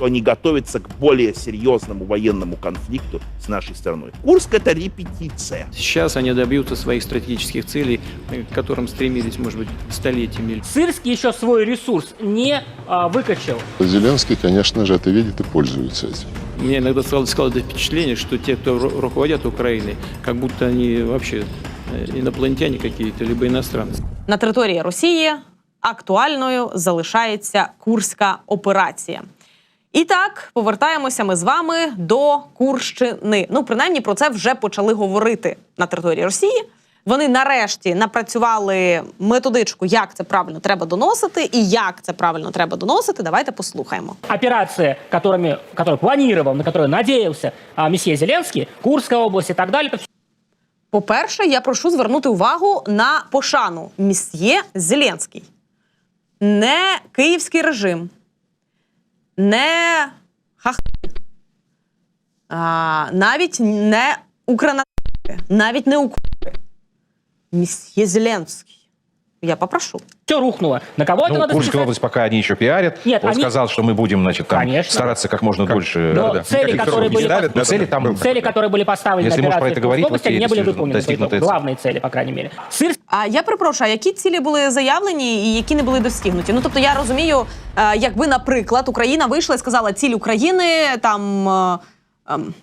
что они готовятся к более серьезному военному конфликту с нашей страной. Курск – это репетиция. Сейчас они добьются своих стратегических целей, э, к которым стремились, может быть, столетиями. Сырский еще свой ресурс не а, выкачал. Зеленский, конечно же, это видит и пользуется этим. Мне иногда складывалось складывается впечатление, что те, кто ру- руководят Украиной, как будто они вообще э, инопланетяне какие-то, либо иностранцы. На території Росії актуальною залишається Курська операція. І так, повертаємося ми з вами до Курщини. Ну, принаймні, про це вже почали говорити на території Росії. Вони нарешті напрацювали методичку, як це правильно треба доносити, і як це правильно треба доносити. Давайте послухаємо. Операции, которыми, которые планировал, на которые надеялся а, месье Зеленский, Курская область и так далее, это По-перше, я прошу звернути увагу на пошану місьє Зеленський. Не київський режим, не хах... а, навіть не укранати, навіть не Украина. Місьє Зеленський. Я попрошу. все рухнуло. На кого это Ну, надо Курскую списать? область пока они еще пиарят. Нет, Он они- сказал, что мы будем, значит, там Конечно. стараться как можно дольше. Но Да-да. цели, Никаких которые сроков не были ставят, но цели там... Цели, которые были поставлены Если на можешь про операции это говорить, в Курской области, вот не были действительно выполнены. по достигнутые итогу. цели. Главные цели, по крайней мере. Сыр А я перепрошую, а які цілі були заявлені і які не були достигнуті? Ну тобто я розумію, е, якби, наприклад, Україна вийшла і сказала, ціль України там. е, ем,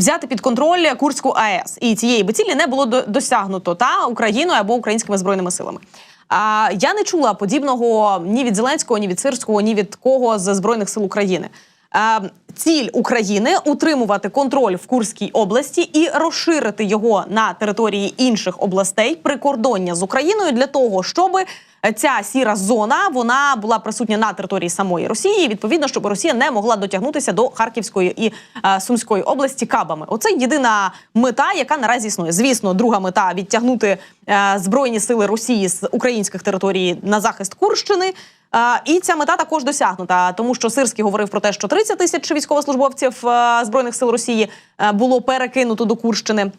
Взяти під контроль Курську АЕС і цієї би цілі не було досягнуто та Україною або українськими збройними силами. А я не чула подібного ні від Зеленського, ні від Сирського, ні від кого з збройних сил України. Ціль України утримувати контроль в Курській області і розширити його на території інших областей прикордоння з Україною для того, щоб ця сіра зона вона була присутня на території самої Росії. Відповідно, щоб Росія не могла дотягнутися до Харківської і е, Сумської області кабами. Оце єдина мета, яка наразі існує. Звісно, друга мета відтягнути е, збройні сили Росії з українських територій на захист Курщини. Е, І ця мета також досягнута, тому що Сирський говорив про те, що 30 тисяч військовослужбовців е, збройних сил Росії е, було перекинуто до Курщини.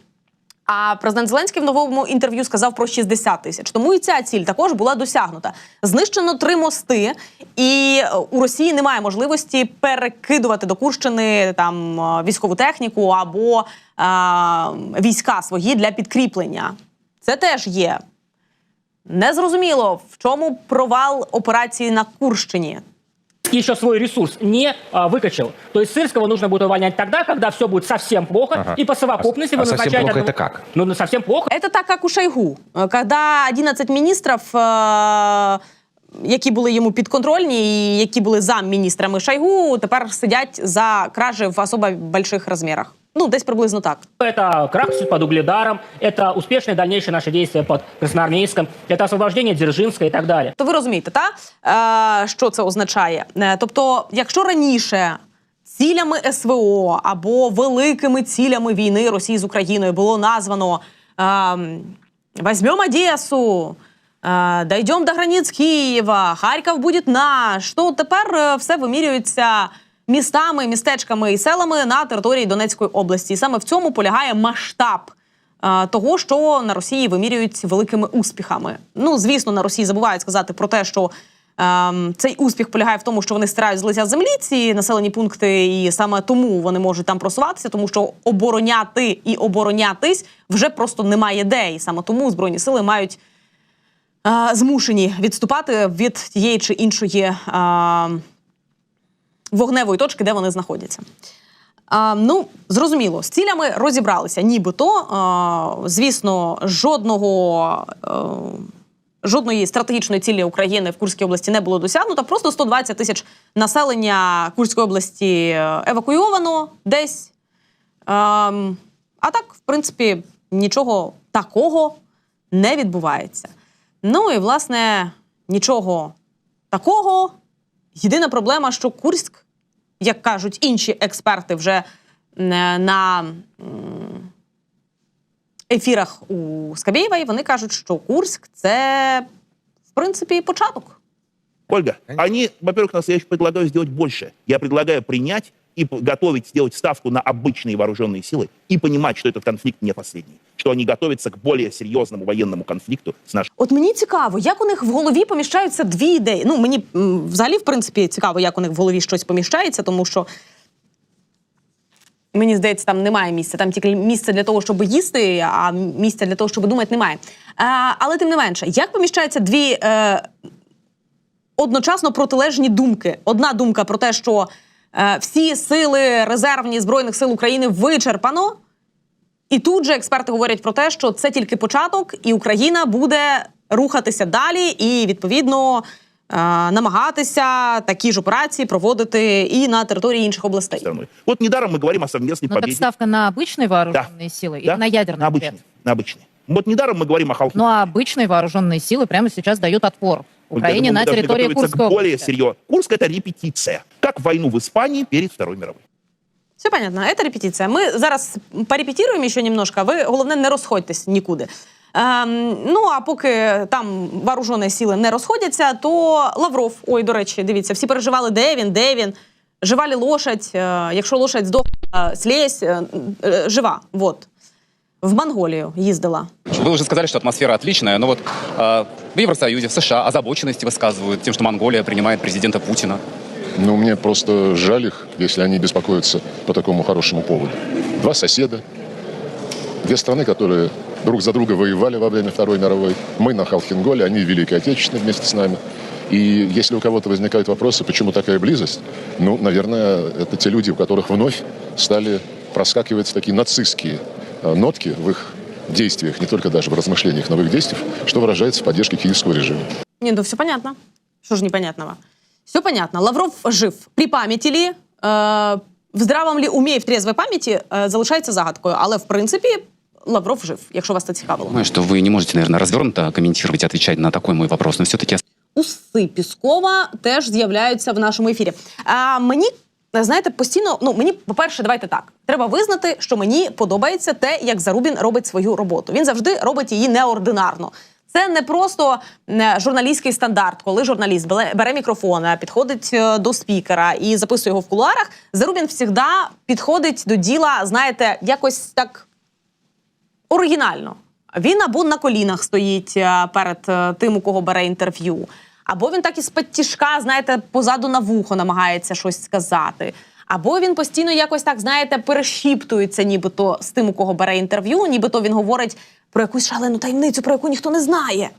А президент Зеленський в новому інтерв'ю сказав про 60 тисяч. Тому і ця ціль також була досягнута. Знищено три мости, і у Росії немає можливості перекидувати до Курщини там військову техніку або е, війська свої для підкріплення. Це теж є. Незрозуміло, в чому провал операції на Курщині. Сырский еще свой ресурс не а, выкачал. То есть Сырского нужно будет увольнять тогда, когда все будет совсем плохо, Ага. и по совокупности А- вы а совсем назначаете... плохо одного- это как? Ну, ну, совсем плохо. Это так, як у Шойгу. Е, Когда 11 міністрів, е, які були йому підконтрольні, і які були замміністрами Шойгу, тепер сидять за кражі в особо больших розмірах. Ну, десь приблизно так. Это крах под Угледаром, это успешные дальнейшие наши действия под Красноармейском, это освобождение Дзержинска и так далее. То ви розумієте, та? Е, що це означає? Е, тобто, якщо раніше цілями СВО або великими цілями війни Росії з Україною було названо е, «Возьмем Одесу», «Дойдем до границь Києва», «Харків буде наш», то тепер е, все вимірюється містами, містечками і селами на території Донецької області. І саме в цьому полягає масштаб е, того, що на Росії вимірюють великими успіхами. Ну, звісно, на Росії забувають сказати про те, що ем, цей успіх полягає в тому, що вони стирають з лиця землі ці населені пункти, і саме тому вони можуть там просуватися, тому що обороняти і оборонятись вже просто немає де. І саме тому збройні сили мають змушені відступати від тієї чи іншої. Вогневої точки, де вони знаходяться. А, ну, зрозуміло, з цілями розібралися, нібито. А, звісно, жодного. е, Жодної стратегічної цілі України в Курській області не було досягнуто. Просто 120 тисяч населення Курської області евакуйовано десь. Ем, а так, в принципі, нічого такого не відбувається. Ну і власне нічого такого. Єдина проблема, що Курськ, як кажуть інші експерти, вже е, на ефірах у Скабєєвої, вони кажуть, що Курськ це в принципі початок. Ольга, они, во-первых, настоящий предлагают сделать больше. Я предлагаю принять и п- готовить сделать ставку на обычные вооруженные силы и понимать, что этот конфликт не последний, что они готовятся к более серьезному военному конфликту с нашей От мені цікаво, як у них в голові поміщаються дві ідеї. Ну мені м, взагалі, в принципі, цікаво, як у них в голові щось поміщається, тому що мені здається, там немає місця. Там тільки місце для того, щоб їсти, а місця для того, щоб думати, немає. А, але тим не менше, як поміщаються дві е, одночасно протилежні думки? Одна думка про те, що е, всі сили резервні збройних сил України вичерпано. І тут же експерти говорять про те, що це тільки початок, і Україна буде рухатися далі, і відповідно е, намагатися такі ж операції проводити і на території інших областей. страной. Вот недаром мы говорим о совместной Ну, так победе. ставка на обычные вооруженные силы или Да, на ядерный на ответ? обычные, на обычные. Вот недаром мы говорим о халке. Ну а обычные вооруженные силы прямо сейчас дают отпор Украине Поэтому мы на должны территории готовиться Курской к более области. серьезно. Курск это репетиция, как войну в Испании перед Второй мировой. Все понятно, це репетиція. Ми зараз порепетируємо ще немножко, ви головне не розходьтесь нікуди. Ем, ну а поки там вооружені сили не розходяться, то Лавров, ой, до речі, дивіться, всі переживали, де він, де він. Жива ли лошадь? Е, якщо лошадь здохла, слізь, е, е, жива. Вот. В Монголію їздила. Вы уже сказали, что атмосфера отличная, но вот э, в Евросоюзе, в США озабоченности высказывают тем, что Монголия принимает президента Путина. Ну, мне просто жаль их, если они беспокоятся по такому хорошему поводу. Два соседа, две страны, которые друг за друга воевали во время Второй мировой. Мы на Халхинголе, они в Великой Отечественной вместе с нами. И если у кого-то возникают вопросы, почему такая близость, ну, наверное, это те люди, у которых вновь стали проскакивать такие нацистские э, нотки в их действиях, не только даже в размышлениях, но в их действиях, что выражается в поддержке киевского режима. Не, ну все понятно. Что же непонятного? Все понятно. Лавров жив. При пам'яті лі, е, в здравому лі умі в трезвій пам'яті е, залишається загадкою. Але в принципі Лавров жив, якщо вас це цікавило. Понимаю, что вы не можете, наверное, развернуто комментировать отвечать на такой мой вопрос, но все-таки Уси Піскова теж з'являються в нашому ефірі. А мені. Знаєте, постійно, ну мені, по-перше, давайте так. Треба визнати, що мені подобається те, як Зарубін робить свою роботу. Він завжди робить її неординарно. Це не просто е, журналістський стандарт, коли журналіст бере, мікрофон, е, підходить е, до спікера і записує його в кулуарах. Зарубін завжди підходить до діла, знаєте, якось так оригінально. Він або на колінах стоїть перед тим, у кого бере інтерв'ю, або він так із тяжка, знаєте, позаду на вухо намагається щось сказати. Або він постійно якось так, знаєте, перешіптується, нібито з тим, у кого бере інтерв'ю, нібито він говорить про якусь шалену таємницю, про яку ніхто не знає.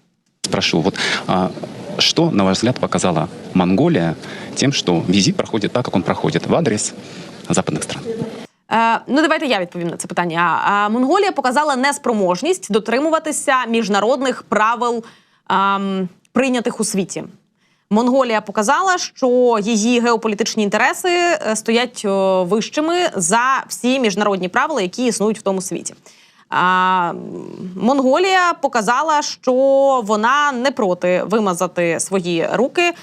спрошу, вот а, что, на ваш взгляд, показала Монголия тем, что визит проходит так, как он проходит в адрес западных стран? Е, ну, давайте я відповім на це питання. Монголія показала неспроможність дотримуватися міжнародних правил ем, прийнятих у світі. Монголія показала, що її геополітичні інтереси е, стоять вищими за всі міжнародні правила, які існують в тому світі. А, Монголія показала, що вона не проти вимазати свої руки е,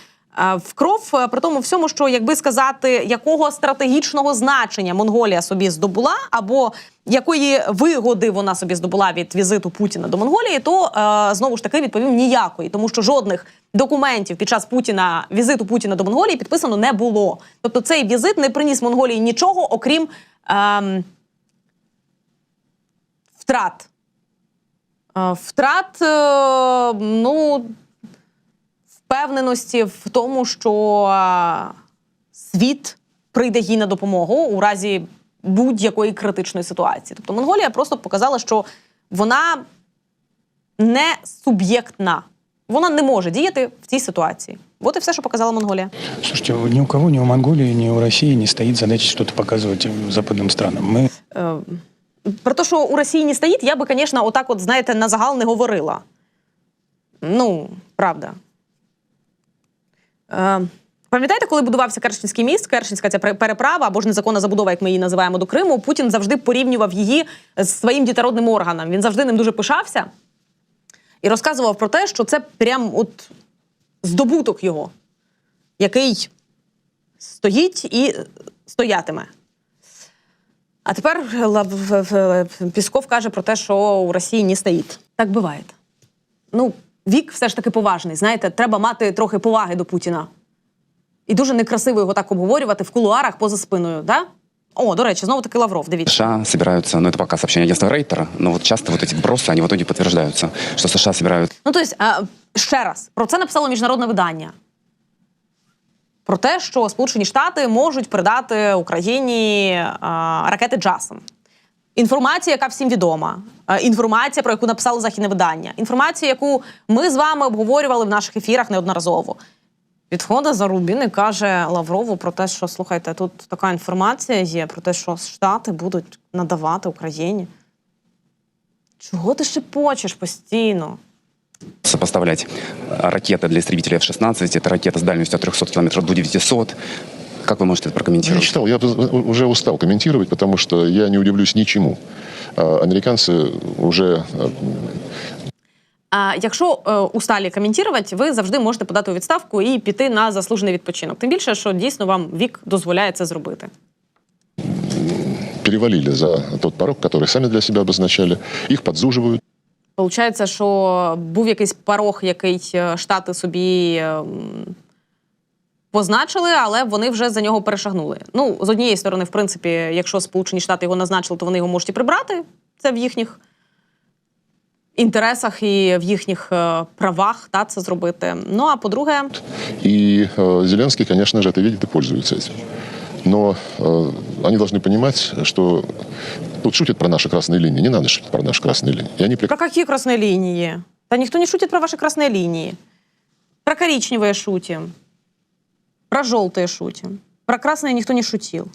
в кров, при тому всьому, що якби сказати, якого стратегічного значення Монголія собі здобула, або якої вигоди вона собі здобула від візиту Путіна до Монголії, то е, знову ж таки відповім ніякої, тому що жодних документів під час Путіна візиту Путіна до Монголії підписано не було. Тобто цей візит не приніс Монголії нічого, окрім ем, втрат. Е, Втрат, е, ну, впевненості в тому, що е, світ прийде їй на допомогу у разі будь-якої критичної ситуації. Тобто Монголія просто показала, що вона не суб'єктна. Вона не може діяти в цій ситуації. От і все, що показала Монголія. Слушайте, ни у кого, ни у Монголии, ни у России не стоит задача что-то показывать э, западным странам. Мы Е, Про те, що у Росії не стоїть, я би, звісно, отак, от, знаєте, на загал не говорила. Ну, правда. Е, Пам'ятаєте, коли будувався Керченський міст, Керченська ця переправа або ж незаконна забудова, як ми її називаємо до Криму, Путін завжди порівнював її з своїм дітородним органом. Він завжди ним дуже пишався і розказував про те, що це прям от здобуток його, який стоїть і стоятиме. А тепер Лав- в- в- Пісков каже про те, що у Росії не стоїть. Так буває. Ну, вік все ж таки поважний. Знаєте, треба мати трохи поваги до Путіна. І дуже некрасиво його так обговорювати в кулуарах поза спиною. Да? О, до речі, знову таки Лавров. Дивіться. США собираются, ну это пока сообщение агентства Рейтера, но вот часто вот эти вбросы, они в итоге подтверждаются, что США собираются Ну, тобто, е, ще раз, про це написало міжнародне видання. Про те, що Сполучені Штати можуть передати Україні е, ракети Джасом. Інформація, яка всім відома. Інформація, про яку написало західне видання. Інформація, яку ми з вами обговорювали в наших ефірах неодноразово. Підходить Зарубін і каже Лаврову про те, що слухайте, тут така інформація є про те, що Штати будуть надавати Україні. Чого ти шепочеш постійно? сопоставлять ракеты для истребителей F-16, это ракета с дальностью от 300 километров до 900. Как вы можете это Я прокомментировать? читал, я уже устал комментировать, потому что я не удивлюсь ничему. А Американцы уже э, А якщо е, усталі коментувати, ви завжди можете подати у відставку і піти на заслужений відпочинок. Тим більше, що дійсно вам вік дозволяє це зробити. перевалили за тот порог, который сами для себя обозначали. Их подзуживают. Получається, що був якийсь порог, який е, штати собі е, м, позначили, але вони вже за нього перешагнули. Ну, з однієї сторони, в принципі, якщо Сполучені Штати його назначили, то вони його можуть і прибрати. Це в їхніх інтересах і в їхніх е, правах та, це зробити. Ну а по-друге, И э, Зеленский, конечно же, это видит и пользуется этим. Но э, они должны понимать, что тут шутят про наши красные линии. Не надо шутить про наши красные линии. И они Про какие красные линии? Да никто не шутит про ваши красные линии. Про коричневые шутим. Про желтые шутим. Про красные ніхто не шутил.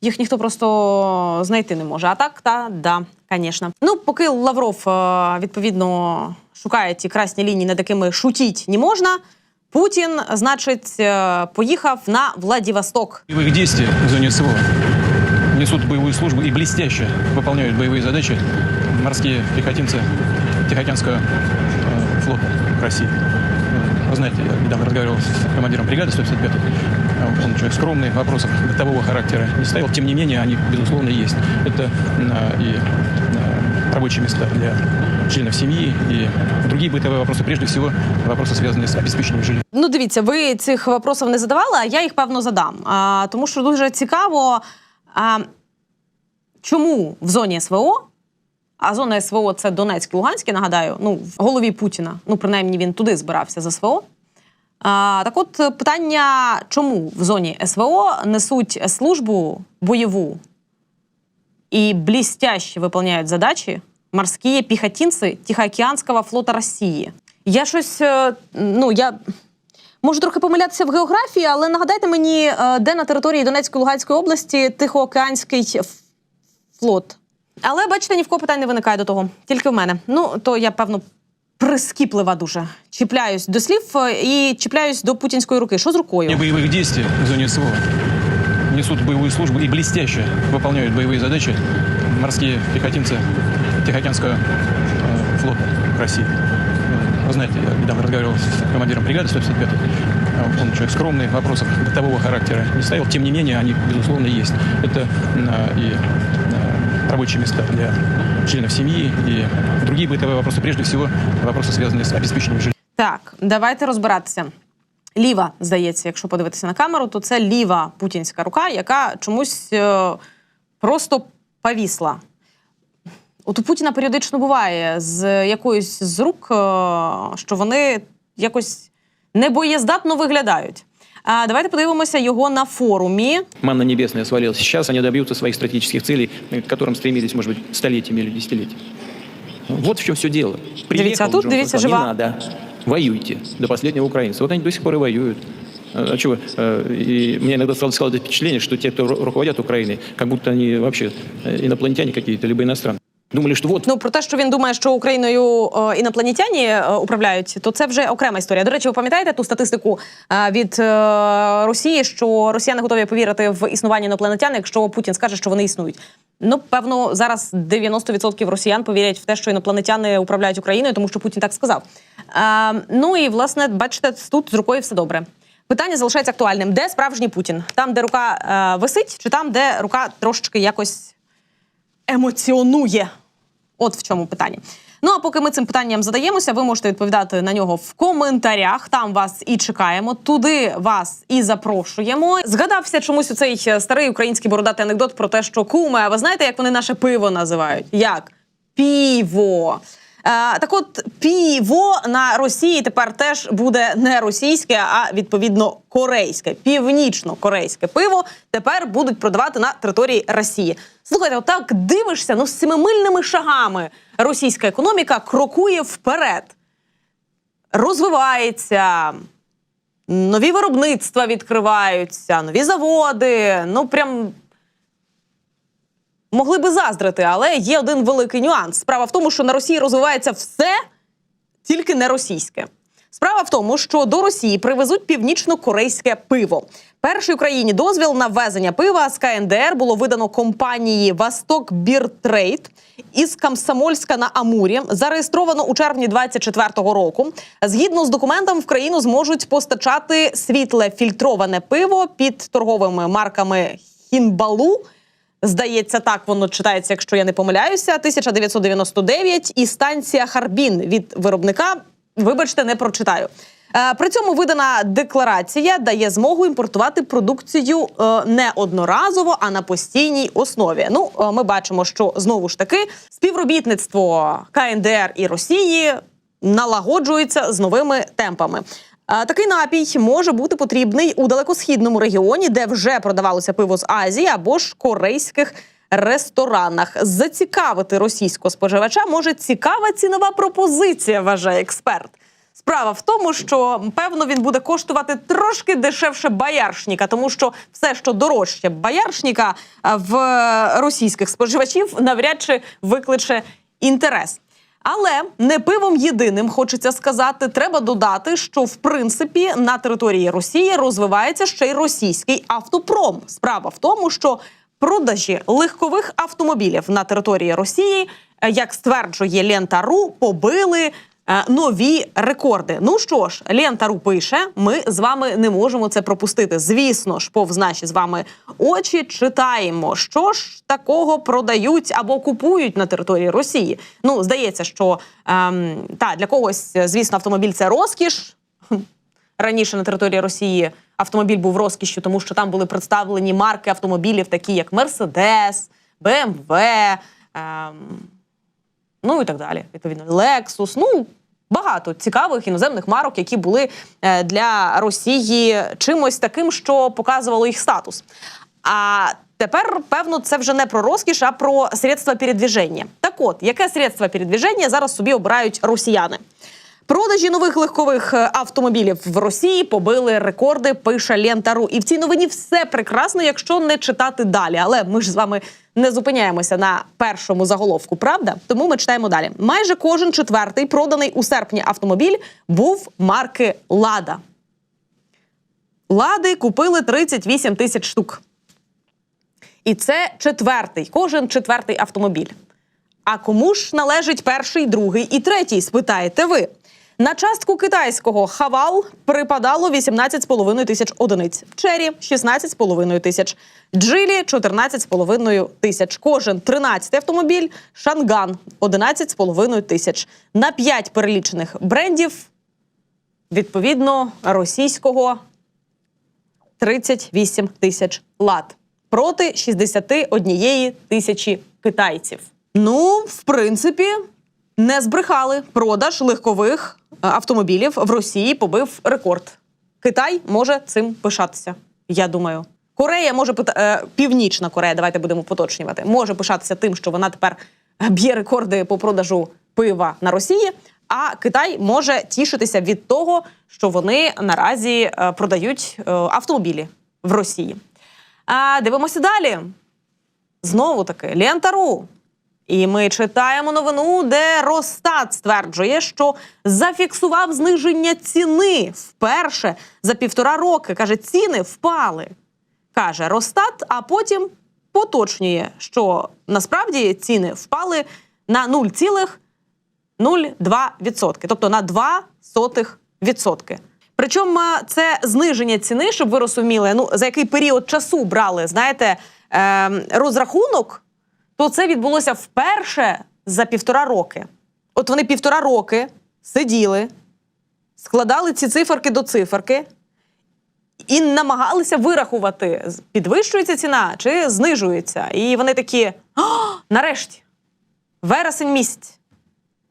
Їх ніхто просто знайти не може. А так, та да, звісно. Ну, поки Лавров е, відповідно шукає ті красні лінії, над якими шутіть не можна. Путін, значить, е, поїхав на Владивосток. боевых действий в зоне СВО несут боевую службу и блестяще выполняют боевые задачи морские пехотинцы Тихоокеанского э, флота России. Э, Вы знаете, я недавно разговаривал с командиром бригады 155 Он человек скромный, вопросов бытового характера не ставил. Тем не менее, они, безусловно, есть. Это э, и э, рабочие места для членов семьи и другие бытовые вопросы. Прежде всего, вопросы, связанные с обеспечением жилья. Ну, дивіться, ви цих вопросів не задавали, а я їх певно задам. А, тому що дуже цікаво, а, чому в зоні СВО, а зона СВО це Донецьк і Луганськ, я нагадаю, ну, в голові Путіна, ну, принаймні він туди збирався за СВО. А, так от питання, чому в зоні СВО несуть службу бойову и блестяще выполняют задачи морские піхотинці Тихоокеанського флота Росії. Я щось, е, ну я можу трохи помилятися в географії, але нагадайте мені, е, де на території Донецької Луганської області Тихоокеанський флот. Але бачите, ні в кого питань не виникає до того, тільки в мене. Ну то я певно. Прискіплива дуже чіпляюсь до слів е, і чіпляюсь до путінської руки. Що з рукою? боевых действий в зоне СВО несут боевую службу и блестяще выполняют боевые задачи морские пехотинцы Тихоокеанского э, флота России. Вы знаете, я недавно разговаривал с командиром бригады 155 Он человек скромный, вопросов бытового характера не ставил. Тем не менее, они, безусловно, есть. Это э, и э, рабочие места для членов семьи и другие бытовые вопросы. Прежде всего, вопросы, связанные с обеспечением жилья. Так, давайте розбиратися. Ліва, здається, якщо подивитися на камеру, то це ліва путінська рука, яка чомусь е, просто повісла. От у Путіна періодично буває з якоюсь з рук, е, що вони якось небоєздатно виглядають. А давайте подивимося його на форумі. Манна небесная свалилась. Сейчас они добьются своих стратегических целей, к которым стремились, может быть, столетиями или десятилетиями. Вот в чем все дело. Дивіться, а тут, дивіться, жива. Не надо. Воюйте до последнего украинца. Вот они до сих пор и воюют. А а чего? Э, И мне иногда стало впечатление, что те, кто ру- руководят Украиной, как будто они вообще э, инопланетяне какие-то, либо иностранцы. Думали, что вот Ну про те, що він думає, що Україною е, інопланетяні е, управляють, то це вже окрема історія. До речі, ви пам'ятаєте ту статистику е, від е, Росії, що росіяни готові повірити в існування інопланетян, якщо Путін скаже, що вони існують. Ну, певно, зараз 90% росіян повірять в те, що інопланетяни управляють Україною, тому що Путін так сказав. Е, ну і власне, бачите, тут з рукою все добре. Питання залишається актуальним: де справжній Путін? Там, де рука е, висить, чи там, де рука трошечки якось емоціонує. От в чому питання. Ну а поки ми цим питанням задаємося, ви можете відповідати на нього в коментарях. Там вас і чекаємо. Туди вас і запрошуємо. Згадався чомусь у цей е, старий український бородатий анекдот про те, що куме, а ви знаєте, як вони наше пиво називають? Як? Піво. Е, так от піво на Росії тепер теж буде не російське, а відповідно корейське, північно-корейське пиво тепер будуть продавати на території Росії. Слухайте, отак дивишся, ну з семимильними шагами російська економіка крокує вперед, розвивається. Нові виробництва відкриваються, нові заводи. Ну прям могли би заздрити, але є один великий нюанс. Справа в тому, що на Росії розвивається все, тільки не російське. Справа в тому, що до Росії привезуть північно-корейське пиво. Першій Україні дозвіл на ввезення пива з КНДР було видано компанії Восток Бір Трейд із Комсомольська на Амурі. Зареєстровано у червні 24-го року. Згідно з документом, в країну зможуть постачати світле фільтроване пиво під торговими марками Хінбалу. Здається, так воно читається, якщо я не помиляюся. 1999 і станція Харбін від виробника. Вибачте, не прочитаю. Е, При цьому видана декларація дає змогу імпортувати продукцію е, не одноразово, а на постійній основі. Ну, е, ми бачимо, що знову ж таки співробітництво КНДР і Росії налагоджується з новими темпами. Е, Такий напій може бути потрібний у далекосхідному регіоні, де вже продавалося пиво з Азії або ж корейських ресторанах. Зацікавити російського споживача може цікава цінова пропозиція, вважає експерт. Справа в тому, що певно він буде коштувати трошки дешевше бояршніка, тому що все, що дорожче бояршніка е, в російських споживачів, навряд чи викличе інтерес. Але не пивом єдиним хочеться сказати, треба додати, що в принципі на території Росії розвивається ще й російський автопром. Справа в тому, що продажі легкових автомобілів на території Росії, е, як стверджує Лента.ру, побили. Е, Нові рекорди. Ну що ж, Лента.ру пише: ми з вами не можемо це пропустити. Звісно ж, повз наші з вами очі читаємо, що ж такого продають або купують на території Росії. Ну, здається, що ем, та для когось, звісно, автомобіль це розкіш. Раніше на території Росії автомобіль був розкішшю, тому що там були представлені марки автомобілів, такі як Мерседес, БМВ, ем, ну і так далі. Відповідно, Lexus. Ну багато цікавих іноземних марок, які були е, для Росії чимось таким, що показувало їх статус. А тепер, певно, це вже не про розкіш, а про средства передвіження. Так от, яке средство передвіження зараз собі обирають росіяни? Продажі нових легкових е, автомобілів в Росії побили рекорди. Пише Лента.ру. І в цій новині все прекрасно, якщо не читати далі. Але ми ж з вами не зупиняємося на першому заголовку, правда? Тому ми читаємо далі. Майже кожен четвертий проданий у серпні автомобіль був марки Лада. Лади купили 38 тисяч штук. І це четвертий, кожен четвертий автомобіль. А кому ж належить перший, другий і третій? Спитаєте ви. На частку китайського хавал припадало 18,5 тисяч одиниць, чері 16,5 тисяч, джилі 14,5 тисяч. Кожен 13 автомобіль, шанган 11,5 тисяч. На 5 перелічених брендів, відповідно, російського 38 тисяч лат проти 61 тисячі китайців. Ну, в принципі, не збрехали. Продаж легкових е, автомобілів в Росії побив рекорд. Китай може цим пишатися. Я думаю. Корея може е, Північна Корея, давайте будемо поточнювати, може пишатися тим, що вона тепер б'є рекорди по продажу пива на Росії. А Китай може тішитися від того, що вони наразі е, продають е, автомобілі в Росії. А дивимося далі. Знову таки, Лента.ру. І ми читаємо новину, де Росстат стверджує, що зафіксував зниження ціни вперше за півтора роки. Каже, ціни впали. Каже Росстат, а потім поточнює, що насправді ціни впали на 0,02%, тобто на 0,02%. Причому е, це зниження ціни, щоб ви розуміли, ну за який період часу брали, знаєте, е, розрахунок, то це відбулося вперше за півтора роки. От вони півтора роки сиділи, складали ці циферки до циферки і намагалися вирахувати, підвищується ціна чи знижується. І вони такі: «О, нарешті, вересень місяць.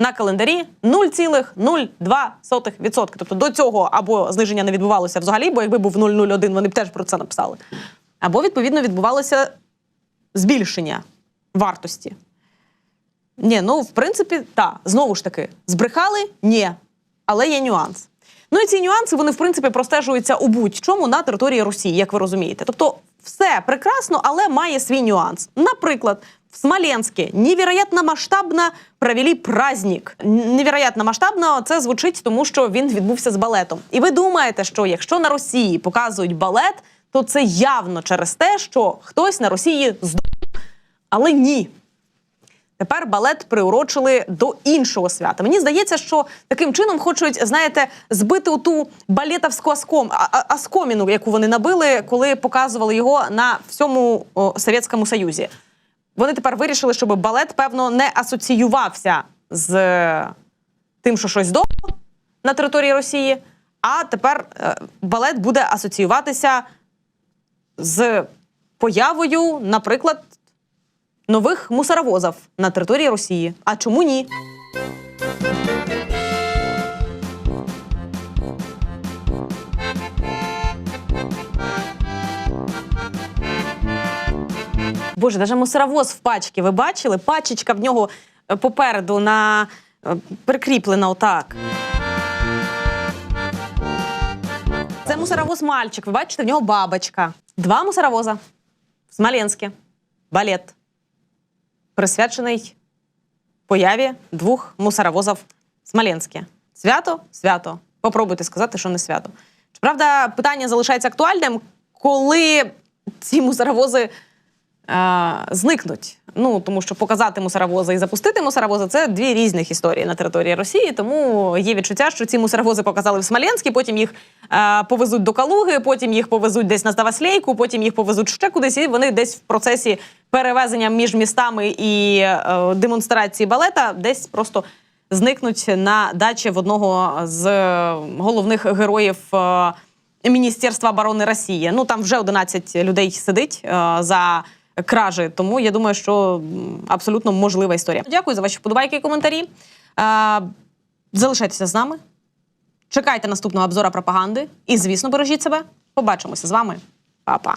На календарі 0,02%. Тобто до цього або зниження не відбувалося взагалі, бо якби був 0,01, вони б теж про це написали. Або, відповідно, відбувалося збільшення вартості. Ні, ну в принципі, так, знову ж таки, збрехали? Ні. Але є нюанс. Ну і ці нюанси вони в принципі простежуються у будь-чому на території Росії, як ви розумієте. Тобто, все прекрасно, але має свій нюанс. Наприклад, в Смоленське невероятно масштабно провели праздник. Н- Невероятно масштабно це звучить, тому що він відбувся з балетом. І ви думаєте, що якщо на Росії показують балет, то це явно через те, що хтось на Росії здох. Але ні. Тепер балет приурочили до іншого свята. Мені здається, що таким чином хочуть, знаєте, збити оту балетовську аском, аскоміну, яку вони набили, коли показували його на всьому о, Совєтському Союзі. Вони тепер вирішили, щоб балет, певно, не асоціювався з тим, що щось довго на території Росії. А тепер е, балет буде асоціюватися з появою, наприклад, нових мусоровозів на території Росії. А чому ні? Боже, навіть мусоровоз в пачці. Ви бачили? Пачечка в нього е, попереду на е, прикріплена отак. Це мусоровоз мальчик. Ви бачите, в нього бабочка. Два мусоровоза в Смоленське. Балет. Присвячений появі двох мусоровозів в Смоленське. Свято? Свято. Попробуйте сказати, що не свято. Щоправда, питання залишається актуальним, коли ці мусоровози зникнуть. Ну тому що показати мусоровози і запустити мусоровози це дві різних історії на території Росії. Тому є відчуття, що ці мусоровози показали в Смоленській, потім їх е, повезуть до Калуги, потім їх повезуть десь на Ставаслейку, потім їх повезуть ще кудись, і вони десь в процесі перевезення між містами і е, демонстрації балета десь просто зникнуть на дачі в одного з е, головних героїв. е, Міністерства оборони Росії. Ну там вже 11 людей сидить е, за кражі. Тому я думаю, що абсолютно можлива історія. Дякую за ваші вподобайки і коментарі. Залишайтеся з нами. Чекайте наступного обзора пропаганди. І, звісно, бережіть себе. Побачимося з вами. Па-па.